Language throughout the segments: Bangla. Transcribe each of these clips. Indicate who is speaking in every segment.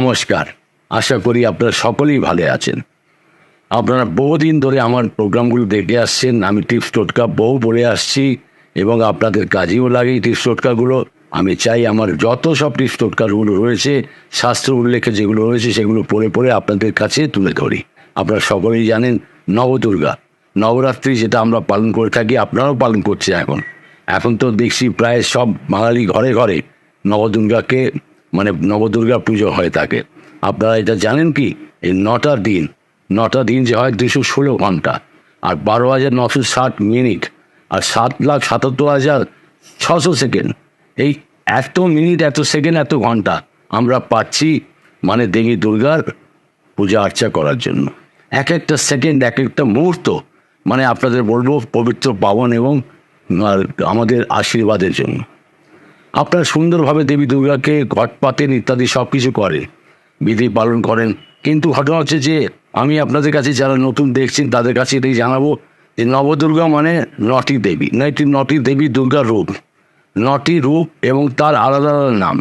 Speaker 1: নমস্কার। আশা করি আপনারা সকলেই ভালো আছেন। আপনারা বহুদিন ধরে আমার প্রোগ্রামগুলো দেখে আসছেন। আমি টিপস টোটকা বহু পড়ে আসছি এবং আপনাদের কাজেও লাগে টিপস টোটকাগুলো। আমি চাই আমার যত সব টিপস টোটকাগুলো রয়েছে, শাস্ত্র উল্লেখে যেগুলো রয়েছে সেগুলো পড়ে পড়ে আপনাদের কাছে তুলে ধরি। আপনারা সকলেই জানেন নবদুর্গা। নবরাত্রি যেটা আমরা পালন করে থাকি, আপনারাও পালন করছে এখন। এখন তো দেখছি প্রায় সব বাঙালি ঘরে ঘরে নবদুর্গাকে মানে নবদুর্গা পুজো হয়ে থাকে আপনারা এটা জানেন কি? এই নটা দিন নটা দিন যে হয় দুশো ষোলো ঘণ্টা, আর বারো হাজার নশো ষাট মিনিট, আর সাত লাখ সাতাত্তর হাজার ছশো সেকেন্ড। এই এত মিনিট, এত সেকেন্ড, এত ঘণ্টা আমরা পাচ্ছি মানে দেবী দুর্গার পূজা আর্চা করার জন্য। এক একটা সেকেন্ড, এক একটা মুহূর্ত মানে আপনাদের বলব পবিত্র পাবন এবং আমাদের আশীর্বাদের জন্য। আপনারা সুন্দরভাবে দেবী দুর্গাকে ঘট পাতেন ইত্যাদি সব কিছু করেন, বিধি পালন করেন। কিন্তু ঘটনা হচ্ছে যে, আমি আপনাদের কাছে যারা নতুন দেখছেন, তাদের কাছে এটাই জানাব যে নবদুর্গা মানে নটি দেবী নয়টি নটি দেবী দুর্গার রূপ। নটি রূপ এবং তার আলাদা আলাদা নাম।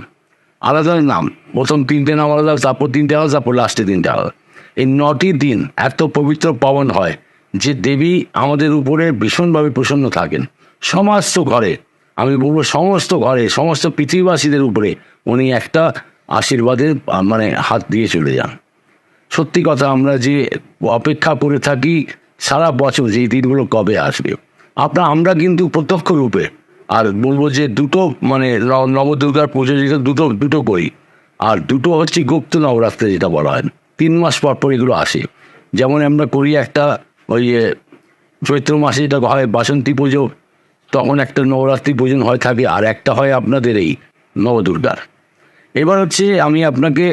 Speaker 1: আলাদা নাম। প্রথম তিনটে নাম আলাদা, তারপর তিনটে আলাদা, তারপর লাস্টে তিনটে আলাদা। এই নটি দিন এত পবিত্র পাবন হয় যে দেবী আমাদের উপরে ভীষণভাবে প্রসন্ন থাকেন সমস্ত ঘরে আমি বলব সমস্ত ঘরে, সমস্ত পৃথিবীবাসীদের উপরে উনি একটা আশীর্বাদের মানে হাত দিয়ে চলে যান। সত্যি কথা, আমরা যে অপেক্ষা করে থাকি সারা বছর, যে দিনগুলো কবে আসবে। আপনার, আমরা কিন্তু প্রত্যক্ষ রূপে, আর বলব যে দুটো মানে নবদুর্গার পুজো যেটা দুটো দুটো করি। আর দুটো হচ্ছে গুপ্ত নবরাত্রে যেটা বলা হয়। তিন মাস পর পর এগুলো আসে। যেমন আমরা করি একটা, ওই চৈত্র মাসে যেটা হয়, বাসন্তী পুজো তখন একটা নবরাত্রি পূজন হয় থাকে, আর একটা হয় আপনাদের এই নবদুর্গার। এবার হচ্ছে আমি আপনাকে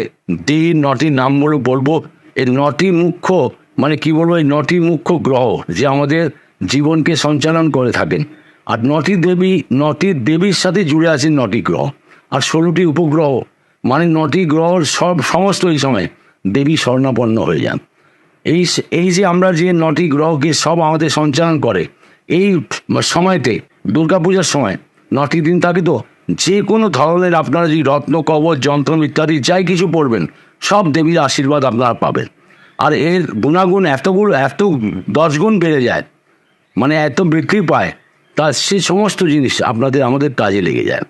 Speaker 1: দি নটি নামগুলো বলব। এই নটি মুখ্য মানে কি বলব, এই নটি মুখ্য গ্রহ যে আমাদের জীবনকে সঞ্চালন করে থাকেন। আর নটি দেবী, নটি দেবীর সাথে জুড়ে আছেন নটি গ্রহ। আর ষোলোটি উপগ্রহ মানে নটি গ্রহর সব, সমস্ত এই সময় দেবী স্বর্ণাপন্ন হয়ে যান। এই এই যে আমরা যে নটি গ্রহকে সব আমাদের সঞ্চালন করে এই সময়তে, দুর্গাপূজার সময়, নটি দিন থাকে তো যে কোনো ধরনের আপনারা যে রত্ন কবচ যন্ত্র ইত্যাদি যাই কিছু পড়বেন, সব দেবীর আশীর্বাদ আপনারা পাবেন। আর এর গুণাগুণ এতগুলো, এত দশগুণ বেড়ে যায় মানে এত বৃদ্ধি পায়, তা সে সমস্ত জিনিস আপনাদের, আমাদের কাজে লেগে যায়।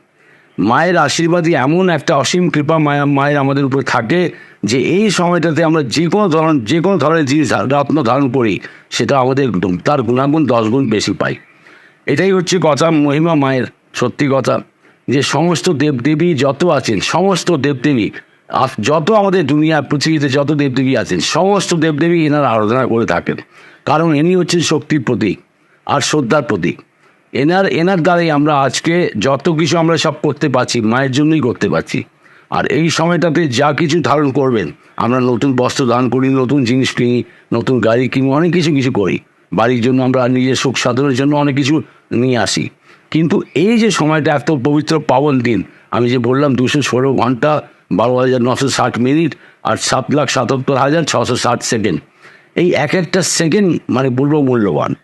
Speaker 1: মায়ের আশীর্বাদই এমন একটা অসীম কৃপা মায়া মায়ের আমাদের উপর থাকে যে এই সময়টাতে আমরা যে কোনো ধরন যে কোনো ধরনের জিনিস রত্ন ধারণ করি, সেটা আমাদের তার গুণাগুণ দশ গুণ বেশি পাই। এটাই হচ্ছে কথা, মহিমা মায়ের। সত্যি কথা, যে সমস্ত দেবদেবী যত আছেন, সমস্ত দেবদেবী যত আমাদের দুনিয়া, পৃথিবীতে যত দেবদেবী আছেন, সমস্ত দেবদেবী এনার আরাধনা করে থাকেন। কারণ ইনি হচ্ছেন শক্তির প্রতীক আর শ্রদ্ধার প্রতীক। এনার এনার দ্বারাই আমরা আজকে যত কিছু আমরা সব করতে পারছি, মায়ের জন্যই করতে পারছি। আর এই সময়টাতে যা কিছু ধারণ করবেন, আমরা নতুন বস্ত্র দান করি, নতুন জিনিস কিনি, নতুন গাড়ি কিনি অনেক কিছু কিছু করি। বাড়ির জন্য আমরা নিজের সুখ সাধনের জন্য অনেক কিছু নিয়ে আসি। কিন্তু এই যে সময়টা, এত পবিত্র পাবন দিন, আমি যে বললাম দুশো ষোলো ঘণ্টা, বারো হাজার নশো ষাট মিনিট আর সাত লাখ সাতাত্তর হাজার ছশো ষাট সেকেন্ড। এই এক একটা সেকেন্ড মানে বলব মূল্যবান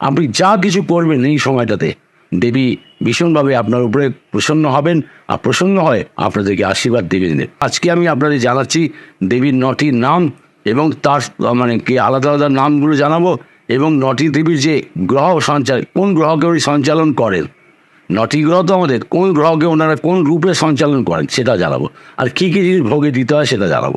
Speaker 1: আপনি যা কিছু করবেন এই সময়টাতে। দেবী ভীষণভাবে আপনার উপরে প্রসন্ন হবেন, আর প্রসন্ন হয় আপনাদেরকে আশীর্বাদ দেবেন। আজকে আমি আপনাদের জানাচ্ছি দেবীর নটি নাম এবং তার মানে কি আলাদা আলাদা নামগুলো জানাব এবং নটি দেবীর যে গ্রহ সঞ্চার কোন গ্রহকে উনি সঞ্চালন করেন? নটি গ্রহ তো আমাদের, কোন গ্রহকে ওনারা কোন রূপে সঞ্চালন করেন সেটা জানাব। আর কী কী জিনিস ভোগে দিতে হয় সেটা জানাব।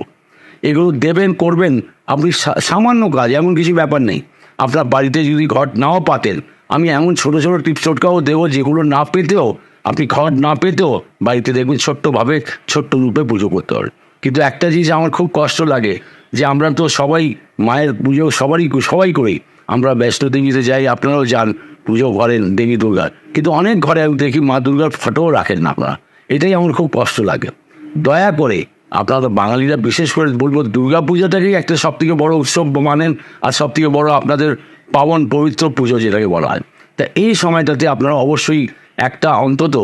Speaker 1: এগুলো দেবেন, করবেন, আপনি সামান্য কাজ, এমন কিছু ব্যাপার নেই। আপনার বাড়িতে যদি ঘর নাও পাতেন, আমি এমন ছোটো ছোটো টিপস টোটকাও দেবো যেগুলো না পেতেও, আপনি ঘর না পেতেও বাড়িতে দেখবেন ছোট্টভাবে, ছোট্ট রূপে পুজো করতে পারেন কিন্তু একটা জিনিস আমার খুব কষ্ট লাগে, যে আমরা তো সবাই মায়ের পুজো সবারই সবাই করি। আমরা ব্যস্ত দেবীতে যাই, আপনারাও যান, পুজো করেন দেবী দুর্গার কিন্তু অনেক ঘরে আমি দেখি মা দুর্গার ফটোও রাখেন না আপনারা। এটাই আমার খুব কষ্ট লাগে। দয়া করে আপনারা বাঙালিরা বিশেষ করে বলব দুর্গা পূজাটাকেই একটা সব থেকে বড় উৎসব মানেন আর সব থেকে বড় আপনাদের পাবন পবিত্র পুজো যেটাকে বলা হয়। তা এই সময়টাতে আপনারা অবশ্যই একটা অন্তত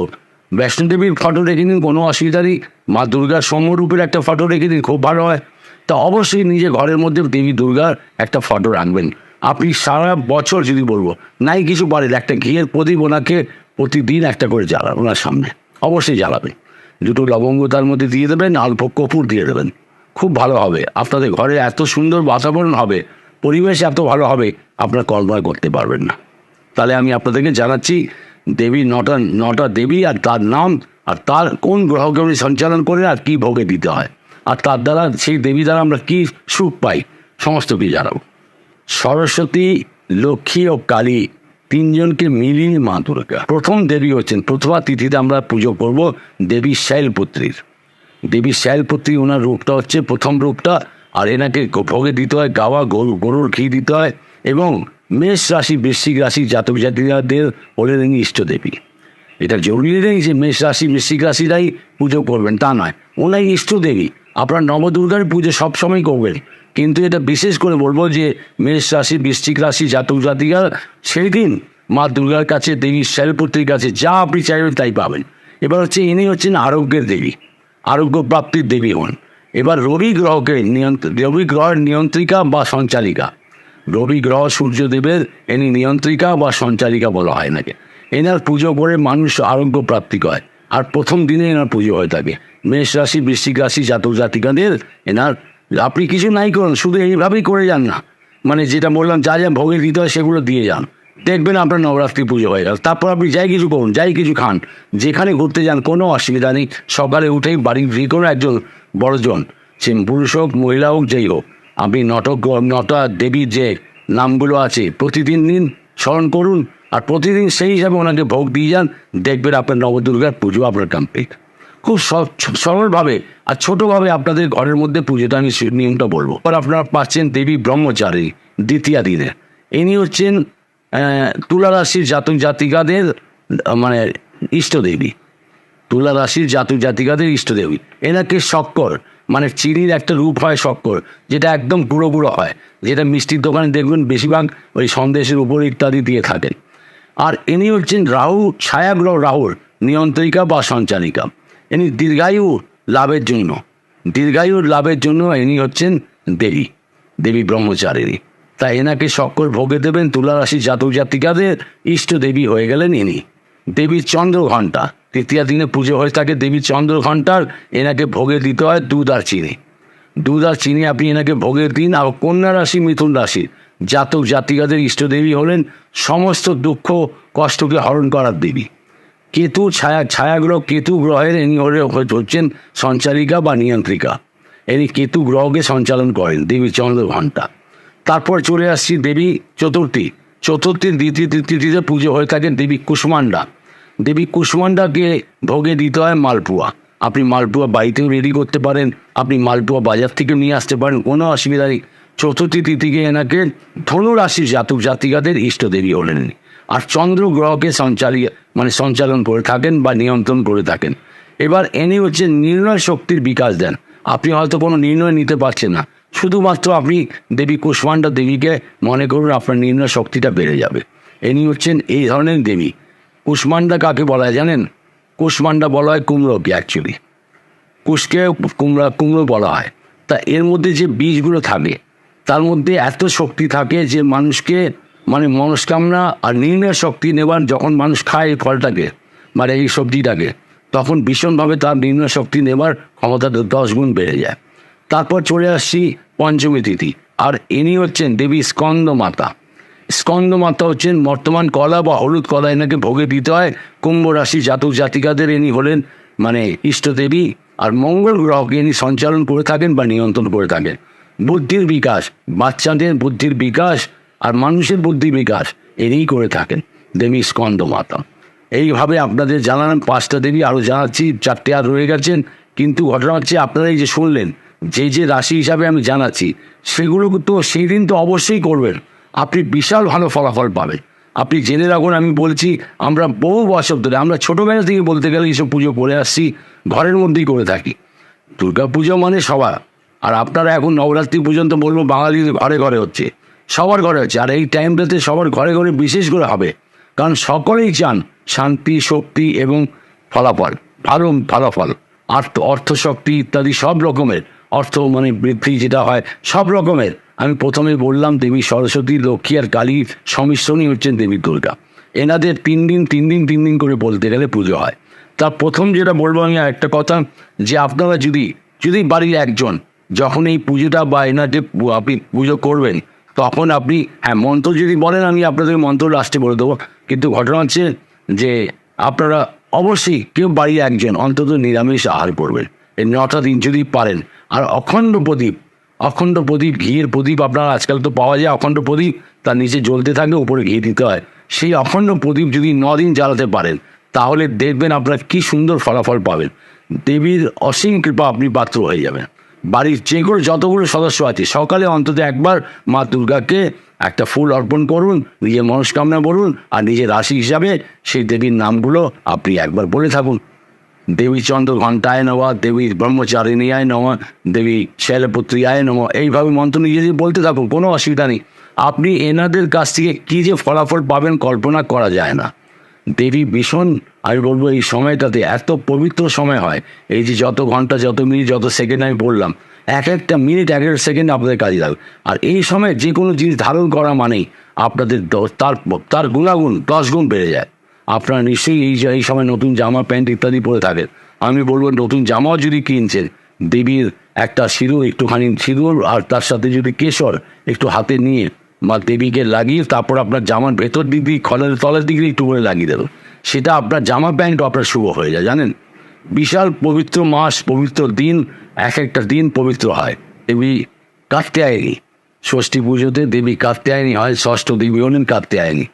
Speaker 1: বৈষ্ণোদেবীর ফটো রেখে দিন কোনো অসুবিধা নেই। মা দুর্গার সমরূপের একটা ফটো রেখে দিন খুব ভালো হয়। তা অবশ্যই নিজে ঘরের মধ্যে দেবী দুর্গার একটা ফটো রাখবেন। আপনি সারা বছর যদি বলব, নাই কিছু পারেন, একটা ঘিয়ের প্রদীপ ওনাকে প্রতিদিন একটা করে জ্বালান ওনার সামনে, অবশ্যই জ্বালাবেন। দুটো লবঙ্গ তার মধ্যে দিয়ে দেবেন অল্প কপুর দিয়ে দেবেন। খুব ভালো হবে। আপনাদের ঘরে এত সুন্দর বাতাবরণ হবে, পরিবেশ এত ভালো হবে, আপনারা কল্পনা করতে পারবেন না। তাহলে আমি আপনাদেরকে জানাচ্ছি, দেবী নটা নটা দেবী আর তার নাম, আর তার কোন গ্রহকে উনি সঞ্চালন করে আর কী ভোগে দিতে হয়। আর তার দ্বারা, সেই দেবী দ্বারা আমরা কী সুখ পাই, সমস্ত কিছু জানাব। সরস্বতী, লক্ষ্মী ও কালী তিনজনকে মিলিয়ে মা দুর্গা। প্রথম দেবী হচ্ছেন, প্রথমা তিথিতে আমরা পুজো করব দেবী শৈলপুত্রীর দেবী শৈলপুত্রী ওনার রূপটা হচ্ছে প্রথম রূপটা, আর এনাকে ভোগে দিতে হয়, গাওয়া গরু, গরুর ঘি দিতে হয়, এবং মেষ রাশি, বৃশ্চিক রাশি, জাতক জাতিকাদের হলেন ইনি ইষ্টদেবী এটা জরুরি নেই যে মেষ রাশি, বৃশ্চিক রাশিরাই পুজো করবেন, তা নয়। ওনাই ইষ্টদেবী আপনার নবদুর্গার পুজো সবসময় করবেন। কিন্তু এটা বিশেষ করে বলব যে মেষ রাশি, বৃশ্চিক রাশি, জাতক জাতিকা, সেই দিন মা দুর্গার কাছে, দেবী শৈলপুত্রীর কাছে, যা আপনি চাইবেন তাই পাবেন। এবার হচ্ছে ইনি হচ্ছেন আরোগ্যের দেবী আরোগ্য প্রাপ্তির দেবী হন। এবার রবি গ্রহকে নিয়ন্ত্রণ রবি গ্রহের নিয়ন্ত্রিকা বা সঞ্চালিকা। রবি গ্রহ সূর্যদেবের এনি নিয়ন্ত্রিকা বা সঞ্চালিকা বলা হয় নাকি এনার পুজো করে মানুষ আরোগ্য প্রাপ্তি করে আর প্রথম দিনে এনার পুজো হয়ে থাকে। মেষ রাশি, বৃশ্চিক রাশি, জাতক জাতিকাদের এনার আপনি কিছু নাই করুন, শুধু এইভাবেই করে যান না। মানে যেটা বললাম, যা যা ভোগের দিতে হয় সেগুলো দিয়ে যান। দেখবেন আপনার নবরাত্রি পুজো হয়ে গেল। তারপর আপনি যাই কিছু করুন, যাই কিছু খান, যেখানে ঘুরতে যান, কোনো অসুবিধা নেই। সকালে উঠেই বাড়ির যে কোনো একজন বড়জন, সে পুরুষ হোক, মহিলা হোক, যেই হোক, আপনি নটক নটা দেবীর যে নামগুলো আছে, প্রতিদিন দিন স্মরণ করুন। আর প্রতিদিন সেই হিসাবে ওনাকে ভোগ দিয়ে যান। দেখবেন আপনার নবদুর্গার পুজো আপনার কমপ্লিট খুব সরলভাবে আর ছোটোভাবে আপনাদের ঘরের মধ্যে পুজোটা আমি নিয়মটা বলব। আর আপনারা পাচ্ছেন দেবী ব্রহ্মচারী দ্বিতীয় দিনে। ইনি হচ্ছেন আহ, তুলা রাশির জাতক জাতিকাদের মানে ইষ্টদেবী তুলা রাশির জাতক জাতিকাদের ইষ্টদেবী এনাকে শক্কর মানে চিনির একটা রূপ হয় শক্কর যেটা একদম গুঁড়ো গুঁড়ো হয় যেটা মিষ্টির দোকানে দেখবেন বেশিরভাগ ওই সন্দেশের উপর ইত্যাদি দিয়ে থাকেন। আর ইনি হচ্ছেন রাহু ছায়াগ্রহ রাহুর নিয়ন্ত্রিকা বা সঞ্চালিকা ইনি দীর্ঘায়ু লাভের জন্য। দীর্ঘায়ুর লাভের জন্য ইনি হচ্ছেন দেবী দেবী ব্রহ্মচারিণী। তাই এনাকে শক্কর ভোগে দেবেন তুলা রাশি জাতক জাতিকাদের ইষ্ট দেবী হয়ে গেলেন ইনি। দেবীর চন্দ্র ঘণ্টা তৃতীয় দিনে পুজো হয়ে থাকে দেবীর চন্দ্র ঘণ্টার এনাকে ভোগে দিতে হয় দুধ আর চিনি। দুধ আর চিনি আপনি এনাকে ভোগের দিন আর কন্যা রাশি, মিথুন রাশি জাতক জাতিকাদের ইষ্টদেবী হলেন সমস্ত দুঃখ কষ্টকে হরণ করার দেবী। কেতু ছায়া, ছায়াগ্রহ কেতু গ্রহের ইনি হচ্ছেন সঞ্চারিকা বা নিয়ন্ত্রিকা। ইনি কেতু গ্রহকে সঞ্চালন করেন, দেবী চন্দ্র ঘণ্টা। তারপর চলে আসছি দেবী চতুর্থী। চতুর্থীর দ্বিতীয় তৃতীয়তে পুজো হয়ে থাকেন দেবী কুষ্মান্ডা দেবী কুষ্মান্ডাকে ভোগে দিতে হয় মালপুয়া। আপনি মালপুয়া বাড়িতেও রেডি করতে পারেন, আপনি মালপুয়া বাজার থেকে নিয়ে আসতে পারেন, কোনো অসুবিধা নেই। চতুর্থী তিথিকে এনাকে ধনু রাশির জাতক জাতিকাদের ইষ্টদেবী হলেন। আর চন্দ্র গ্রহকে সঞ্চালিয়ে মানে সঞ্চালন করে থাকেন বা নিয়ন্ত্রণ করে থাকেন। এবার এনি হচ্ছে নির্ণয় শক্তির বিকাশ দেন। আপনি হয়তো কোনো নির্ণয় নিতে পারছেন না। শুধুমাত্র আপনি দেবী কুষ্মান্ডা দেবীকে মনে করুন আপনার নির্ণয় শক্তিটা বেড়ে যাবে। এনি হচ্ছেন এই ধরনের দেবী। কুষ্মান্ডা কাকে বলা হয় জানেন? কুষ্মান্ডা বলা হয় কুমড়োকে অ্যাকচুয়ালি কুশকে কুমড়া, কুমড়ো বলা হয়। তা এর মধ্যে যে বীজগুলো থাকে, তার মধ্যে এত শক্তি থাকে যে মানুষকে মানে মনস্কামনা আর নির্ণয় শক্তি নেবার যখন মানুষ খায় এই ফলটাকে মানে এই সবজিটাকে, তখন ভীষণভাবে তার নির্ণয় শক্তি নেবার ক্ষমতা দশ গুণ বেড়ে যায়। তারপর চলে আসছি পঞ্চমী তিথি। আর ইনি হচ্ছেন দেবী স্কন্দ মাতা। স্কন্দ মাতা হচ্ছেন বর্তমান কলা বা হলুদ কলা এনাকে ভোগে দিতে হয়। কুম্ভ রাশি জাতক জাতিকাদের ইনি হলেন মানে ইষ্টদেবী আর মঙ্গল গ্রহকে ইনি সঞ্চালন করে থাকেন বা নিয়ন্ত্রণ করে থাকেন। বুদ্ধির বিকাশ, বাচ্চাদের বুদ্ধির বিকাশ আর মানুষের বুদ্ধি বিকাশ ইনিই করে থাকেন দেবী স্কন্দ মাতা। এইভাবে আপনাদের জানালাম, পাঁচটা দেবী আরও জানাচ্ছি, চারটে আর রয়ে গেছেন, কিন্তু ঘটনা হচ্ছে আপনারা এই যে শুনলেন, যে যে রাশি হিসাবে আমি জানাচ্ছি, সেগুলো তো সেই দিন তো অবশ্যই করবেন। আপনি বিশাল ভালো ফলাফল পাবেন। আপনি জেনে রাখুন, আমি বলছি, আমরা বহু বছর ধরে, আমরা ছোটোবেলা থেকে বলতে গেলে এইসব পুজো করে আসছি, ঘরের মধ্যেই করে থাকি। দুর্গা পুজো মানে সবার, আর আপনারা এখন নবরাত্রি পর্যন্ত বলব, বাঙালির ঘরে ঘরে হচ্ছে। সবার ঘরে হচ্ছে আর এই টাইমটাতে সবার ঘরে ঘরে বিশেষ করে হবে। কারণ সকলেই চান শান্তি, শক্তি এবং ফলাফল, ভালো ফলাফল, আর্থ, অর্থশক্তি ইত্যাদি সব রকমের, অর্থ মানে বৃদ্ধি যেটা হয় সব রকমের। আমি প্রথমে বললাম দেবী সরস্বতী, লক্ষ্মী আর কালীর সংমিশ্রণই হচ্ছেন দেবী দুর্গা। এনাদের তিন দিন তিন দিন তিন দিন করে বলতে গেলে পুজো হয়। তার প্রথম যেটা বলব আমি একটা কথা, যে আপনারা যদি যদি বাড়ির একজন যখন এই পুজোটা বা এনার যে আপনি পুজো করবেন তখন আপনি হ্যাঁ মন্ত্র যদি বলেন, আমি আপনাদের মন্ত্র লাস্টে বলে দেবো। কিন্তু ঘটনা হচ্ছে যে, আপনারা অবশ্যই কেউ বাড়ির একজন, অন্তত নিরামিষ আহার করবেন। এই নটা দিন যদি পারেন। আর অখণ্ড প্রদীপ অখণ্ড প্রদীপ, ঘিয়ের প্রদীপ আপনার আজকাল তো পাওয়া যায়। অখণ্ড প্রদীপ, তার নিচে জ্বলতে থাকে, উপরে ঘি দিতে হয়। সেই অখণ্ড প্রদীপ যদি দিন জ্বালাতে পারেন, তাহলে দেখবেন আপনার কি সুন্দর ফলাফল পাবেন। দেবীর অসীম কৃপা আপনি পাত্র হয়ে যাবেন। বাড়ির যেগুলো যতগুলো সদস্য আছে, সকালে অন্তত একবার মা দুর্গাকে একটা ফুল অর্পণ করুন, নিজের মনস্কামনা বলুন আর নিজের রাশি হিসাবে সেই দেবীর নামগুলো আপনি একবার বলে থাকুন। দেবী চন্দ্র ঘণ্টায় নেওয়া দেবী ব্রহ্মচারিণীয়ায় নেওয়া দেবী শৈলপুত্রিয়ায় নেওয়া এইভাবে মন্ত্র নিজে নিজে বলতে থাকুন, কোনো অসুবিধা নেই। আপনি এনাদের কাছ থেকে কী যে ফলাফল পাবেন কল্পনা করা যায় না। দেবী ভীষণ আমি বলব এই সময়টাতে এত পবিত্র সময় হয়। এই যে যত ঘণ্টা, যত মিনিট, যত সেকেন্ড আমি বললাম এক একটা মিনিট, এক একটা সেকেন্ড আপনাদের কাজে লাগবে। আর এই সময় যে কোনো জিনিস ধারণ করা মানেই আপনাদের তার তার গুণাগুণ, দশ গুণ বেড়ে যায়। আপনারা নিশ্চয়ই এই এই সময় নতুন জামা, প্যান্ট ইত্যাদি পরে থাকেন। আমি বলব নতুন জামাও যদি কিনছেন, দেবীর একটা সিঁদুর একটুখানি সিঁদুর আর তার সাথে যদি কেশর একটু হাতে নিয়ে মা দেবীকে লাগিয়ে তারপর আপনার জামার ভেতর দিক দিয়ে, খলের তলের দিক দিয়ে একটু করে লাগিয়ে দেবেন। সেটা আপনার জামা প্যান্ট আপনার শুভ হয়ে যায়, জানেন? বিশাল পবিত্র মাস, পবিত্র দিন এক একটা দিন পবিত্র হয়। দেবী কাত্যায়নী ষষ্ঠী পুজোতে দেবী কাত্যায়নী হয় ষষ্ঠ দেবী হলেন কাত্যায়নী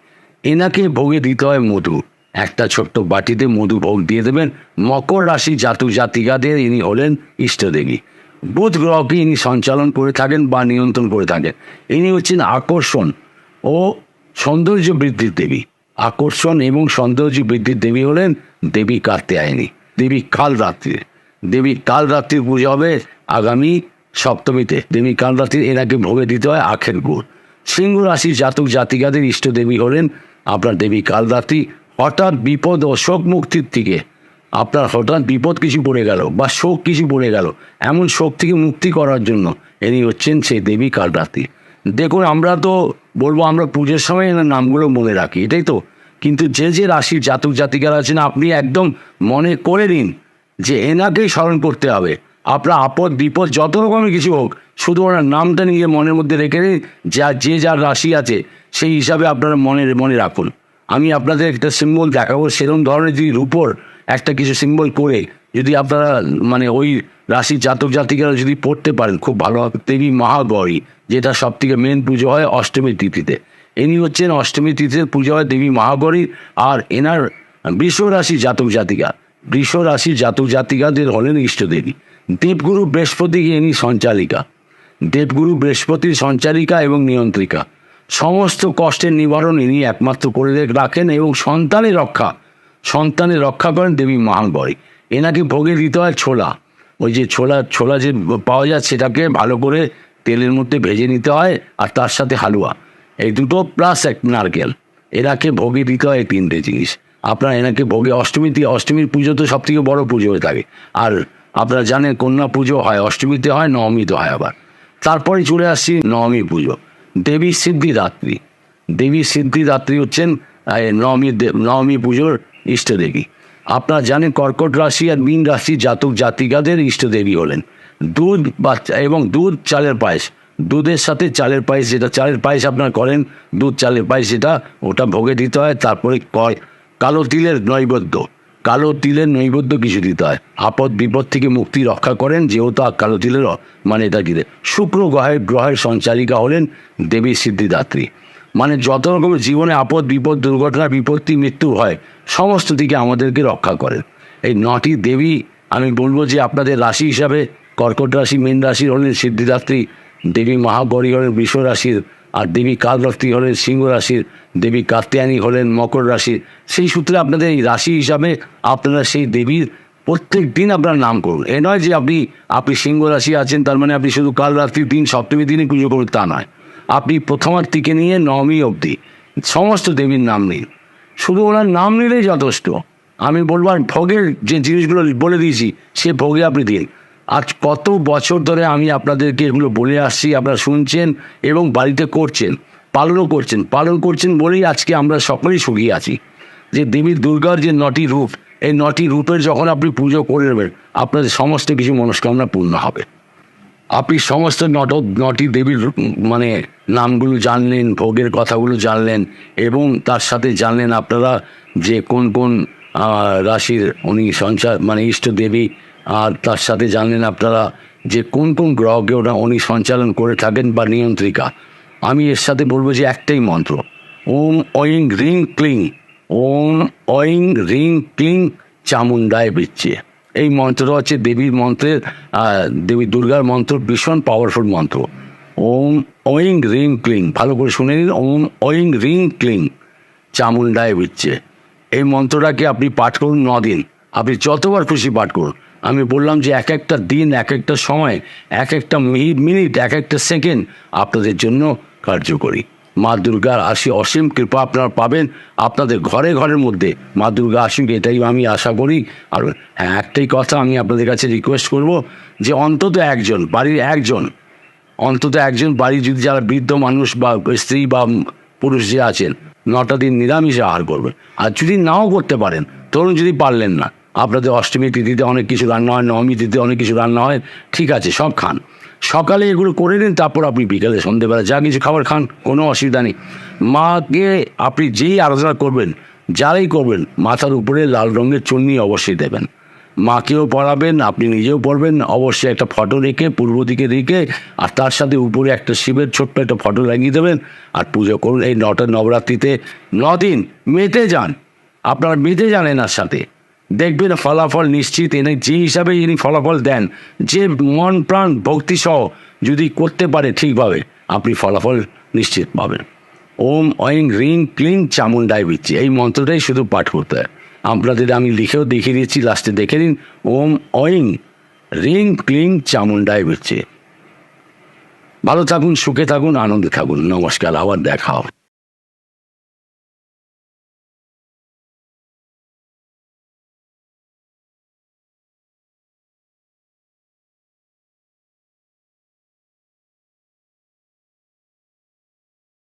Speaker 1: এনাকে ভোগে দিতে হয় মধু। একটা ছোট্ট বাটিতে মধু ভোগ দিয়ে দেবেন। মকর রাশি জাতু জাতিকাদের ইনি হলেন ইষ্টদেবী। বুধ গ্রহকে ইনি সঞ্চালন করে থাকেন বা নিয়ন্ত্রণ করে থাকেন। ইনি হচ্ছেন আকর্ষণ ও সৌন্দর্য বৃদ্ধির দেবী। আকর্ষণ এবং সৌন্দর্য বৃদ্ধির দেবী হলেন দেবী কার্ত্যায়নী দেবী কাল রাত্রি দেবী কাল রাত্রির পুজো হবে আগামী সপ্তমীতে। দেবী কাল রাত্রির এনাকে ভোগে দিতে হয় আখের গুড়। সিংহ রাশির জাতক জাতিকাদের ইষ্ট দেবী হলেন আপনার দেবী কালরাত্রি। হঠাৎ বিপদ ও শোক মুক্তির থেকে আপনার হঠাৎ বিপদ কিছু পড়ে গেল বা শোক কিছু পড়ে গেল। এমন শোক থেকে মুক্তি করার জন্য ইনি হচ্ছেন সেই দেবী কালরাত্রি। দেখুন, আমরা তো বলব, আমরা পুজোর সময় এনার নামগুলো মনে রাখি, এটাই তো। কিন্তু যে যে রাশির জাতক জাতিকারা আছেন, আপনি একদম মনে করে নিন যে এনাকেই স্মরণ করতে হবে। আপনার আপদ, বিপদ, যত রকমের কিছু হোক, শুধু ওনার নামটা নিজের মনের মধ্যে রেখে দিন যা, যে যার রাশি আছে, সেই হিসাবে আপনারা মনে মনে রাখুন। আমি আপনাদের একটা সিম্বল দেখাবো সেরকম ধরনের যদি রূপর একটা কিছু সিম্বল করে যদি আপনারা মানে ওই রাশি জাতক জাতিকারা যদি পড়তে পারেন, খুব ভালো হবে। দেবী মহাগৌরী যেটা সব থেকে মেন পুজো হয় অষ্টমী তিথিতে। ইনি হচ্ছেন অষ্টমী তিথিতে পুজো হয় দেবী মহাগৌরী আর এনার বৃষ রাশি জাতক জাতিকা। বৃষ রাশি জাতক জাতিকাদের হলেন ইষ্টদেবী। দেবগুরু বৃহস্পতিকে ইনি সঞ্চালিকা। দেবগুরু বৃহস্পতির সঞ্চারিকা এবং নিয়ন্ত্রিকা। সমস্ত কষ্টের নিবারণ ইনি একমাত্র করে রাখেন এবং সন্তানের রক্ষা সন্তানের রক্ষা করেন দেবী মহাগরী এনাকে ভোগে দিতে হয় ছোলা। ওই যে ছোলা ছোলা যে পাওয়া যায় সেটাকে ভালো করে তেলের মধ্যে ভেজে নিতে হয় আর তার সাথে হালুয়া। এই দুটো প্লাস এক নারকেল। এনাকে ভোগে দিতে হয় তিনটে জিনিস। আপনার এনাকে ভোগে অষ্টমী দিয়ে অষ্টমীর পুজো তো সব থেকে বড়ো পুজো হয়ে থাকে। আর আপনারা জানেন কন্যা পুজো হয়, অষ্টমীতে হয়, নবমীতে হয় আবার। তারপরে চলে আসছি নবমী পুজো। দেবী সিদ্ধিদাত্রী দেবী সিদ্ধিদাত্রী হচ্ছেন নবমী নবমী পুজোর ইষ্টদেবী আপনারা জানেন কর্কট রাশি আর মীন রাশি জাতক জাতিকাদের ইষ্টদেবী হলেন। দুধ বা এবং দুধ চালের পায়েস। দুধের সাথে চালের পায়েস যেটা, চালের পায়েস আপনারা করেন, দুধ চালের পায়েস যেটা, ওটা ভোগে দিতে হয়, তারপরে কয়, কালো তিলের নৈবেদ্য। কালো তিলের নৈবেদ্য কিছু দিতে হয়। আপদ বিপদ থেকে মুক্তি রক্ষা করেন, যেহেতু কালো তিলের মানে এটা দিলে শুক্র গ্রহের গ্রহের সঞ্চারিকা হলেন দেবী সিদ্ধিদাত্রী। মানে যত রকমের জীবনে আপদ, বিপদ, দুর্ঘটনা, বিপত্তি, মৃত্যু হয়, সমস্ত দিকে আমাদেরকে রক্ষা করেন এই নটি দেবী, আমি বলব যে আপনাদের রাশি হিসাবে কর্কট রাশি, মীন রাশির হলেন সিদ্ধিদাত্রী, দেবী মহাগৌরী হলেন বৃষ রাশির আর দেবী কালরাত্রি হলেন সিংহ রাশির, দেবী কাত্যায়নী হলেন মকর রাশির। সেই সূত্রে আপনাদের এই রাশি হিসাবে আপনারা সেই দেবীর প্রত্যেক দিন আপনার নাম করুন। এ নয় যে আপনি আপনি সিংহ রাশি আছেন, তার মানে আপনি শুধু কাল রাত্রির দিন সপ্তমী দিনে পুজো করুন তা নয়। আপনি প্রথমার থেকে নিয়ে নবমী অবধি। সমস্ত দেবীর নাম নিন। শুধু ওনার নাম নিলেই যথেষ্ট। আমি বলব, আর ভোগের যে জিনিসগুলো বলে দিয়েছি, সে ভোগে আপনি দিন। আজ কত বছর ধরে আমি আপনাদেরকে এগুলো বলে আসছি, আপনারা শুনছেন এবং বাড়িতে করছেন, পালনও করছেন। পালন করছেন বলেই আজকে আমরা সকলেই সুখী আছি। যে দেবী দুর্গার যে নটি রূপ, এই নটি রূপের যখন আপনি পুজো করে নেবেন, আপনাদের সমস্ত কিছু মনস্কামনা পূর্ণ হবে। আপনি সমস্ত নট নটি দেবীর মানে নামগুলো জানলেন, ভোগের কথাগুলো জানলেন, এবং তার সাথে জানলেন আপনারা যে কোন কোন রাশির উনি সঞ্চার মানে ইষ্ট দেবী, আর তার সাথে জানলেন আপনারা যে কোন কোন গ্রহকে ওরা, উনি সঞ্চালন করে থাকেন বা নিয়ন্ত্রিকা। আমি এর সাথে বলব যে একটাই মন্ত্র, ওম ঐং রিং ক্লিং, ওম ঐং রিং ক্লিং চামুন্ডায় বিচ্ছে এই মন্ত্রটা হচ্ছে দেবীর মন্ত্রের দেবী দুর্গার মন্ত্র, ভীষণ পাওয়ারফুল মন্ত্র। ওম ওয়িং রিং, ক্লিং। ভালো করে শুনে নিন। ওম ওয়িং রিং, ক্লিং। চামুন্ডায় বিচ্ছে এই মন্ত্রটাকে আপনি পাঠ করুন দিন। আপনি যতবার খুশি পাঠ করুন। আমি বললাম যে এক একটা দিন, এক একটা সময়, এক একটা মিনিট, এক একটা সেকেন্ড আপনাদের জন্য কার্যকরী। মা দুর্গার আশি অসীম কৃপা আপনারা পাবেন আপনাদের ঘরে ঘরের মধ্যে। মা দুর্গা আসুক, এটাই আমি আশা করি। আর হ্যাঁ একটাই কথা আমি আপনাদের কাছে রিকোয়েস্ট করব যে অন্তত একজন, বাড়ির একজন, অন্তত একজন বাড়ির যদি যারা বৃদ্ধ মানুষ বা স্ত্রী বা পুরুষ যে আছেন, নটা দিন নিরামিষ আহার করবেন। আর যদি নাও করতে পারেন, ধরুন যদি পারলেন না, আপনাদের অষ্টমী তিথিতে অনেক কিছু রান্না হয় নবমী তিথিতে অনেক কিছু রান্না হয়, ঠিক আছে, সব খান। সকালে এগুলো করে নিন, তারপর আপনি বিকেলে সন্ধেবেলা যা কিছু খাবার খান, কোনো অসুবিধা নেই। মাকে আপনি যেই আরাধনা করবেন, যারাই করবেন, মাথার উপরে লাল রঙের চুন্নি অবশ্যই দেবেন। মাকেও পড়াবেন, আপনি নিজেও পড়বেন, অবশ্যই একটা ফটো রেখে, পূর্ব দিকে রেখে, আর তার সাথে উপরে একটা শিবের ছোট্ট একটা ফটো লাগিয়ে দেবেন, আর পুজো করুন। এই নটা নবরাত্রিতে দিন মেতে যান। আপনারা মেতে যান এনার সাথে। দেখবেন ফলাফল নিশ্চিত এনে যে হিসাবে ইনি ফলাফল দেন, যে মন প্রাণ ভক্তি সহ যদি করতে পারে ঠিকভাবে, আপনি ফলাফল নিশ্চিত পাবেন। ওম ঐং রিং ক্লিং চামুন্ডায় বিচ্ছি। এই মন্ত্রটাই শুধু পাঠ করতে হয়। আপনাদের আমি লিখেও দেখিয়ে দিয়েছি লাস্টে দেখে নিন। ওম ঐং রিং ক্লিং চামুন্ডায় বিচ্ছি। ভালো থাকুন, সুখে থাকুন, আনন্দে থাকুন। নমস্কার, আবার দেখা হবে।